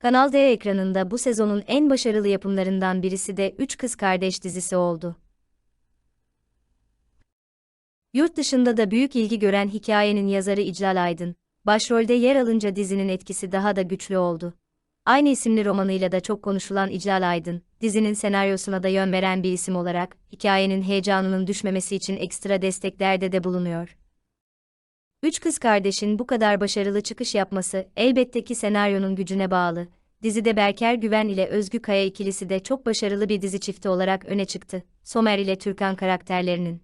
Kanal D ekranında bu sezonun en başarılı yapımlarından birisi de Üç Kız Kardeş dizisi oldu. Yurt dışında da büyük ilgi gören hikayenin yazarı İclal Aydın, başrolde yer alınca dizinin etkisi daha da güçlü oldu. Aynı isimli romanıyla da çok konuşulan İclal Aydın, dizinin senaryosuna da yön veren bir isim olarak, hikayenin heyecanının düşmemesi için ekstra desteklerde de bulunuyor. Üç kız kardeşin bu kadar başarılı çıkış yapması elbette ki senaryonun gücüne bağlı. Dizide Berker Güven ile Özgü Kaya ikilisi de çok başarılı bir dizi çifti olarak öne çıktı. Somer ile Türkan karakterlerinin.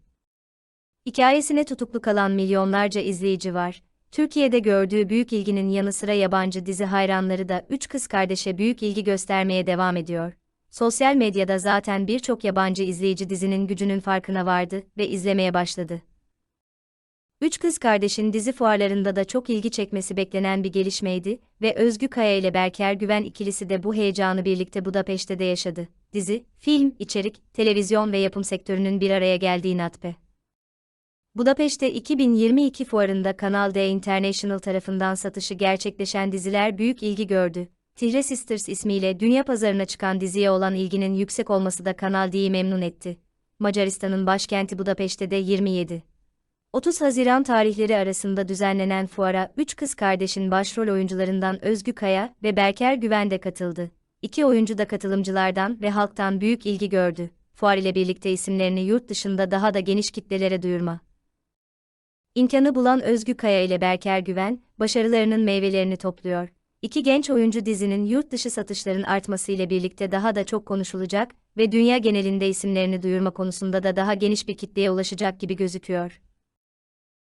Hikayesine tutuklu kalan milyonlarca izleyici var. Türkiye'de gördüğü büyük ilginin yanı sıra yabancı dizi hayranları da üç kız kardeşe büyük ilgi göstermeye devam ediyor. Sosyal medyada zaten birçok yabancı izleyici dizinin gücünün farkına vardı ve izlemeye başladı. Üç kız kardeşin dizi fuarlarında da çok ilgi çekmesi beklenen bir gelişmeydi ve Özgü Kaya ile Berker Güven ikilisi de bu heyecanı birlikte Budapeşte de yaşadı. Dizi, film, içerik, televizyon ve yapım sektörünün bir araya geldiği natpe. Budapeşte 2022 fuarında Kanal D International tarafından satışı gerçekleşen diziler büyük ilgi gördü. Tihre Sisters ismiyle dünya pazarına çıkan diziye olan ilginin yüksek olması da Kanal D'yi memnun etti. Macaristan'ın başkenti Budapeşte'de 27 30 Haziran tarihleri arasında düzenlenen fuara 3 kız kardeşin başrol oyuncularından Özgü Kaya ve Berker Güven de katıldı. İki oyuncu da katılımcılardan ve halktan büyük ilgi gördü. Fuar ile birlikte isimlerini yurt dışında daha da geniş kitlelere duyurma. İmkanı bulan Özgü Kaya ile Berker Güven, başarılarının meyvelerini topluyor. İki genç oyuncu dizinin yurt dışı satışların artması ile birlikte daha da çok konuşulacak ve dünya genelinde isimlerini duyurma konusunda da daha geniş bir kitleye ulaşacak gibi gözüküyor.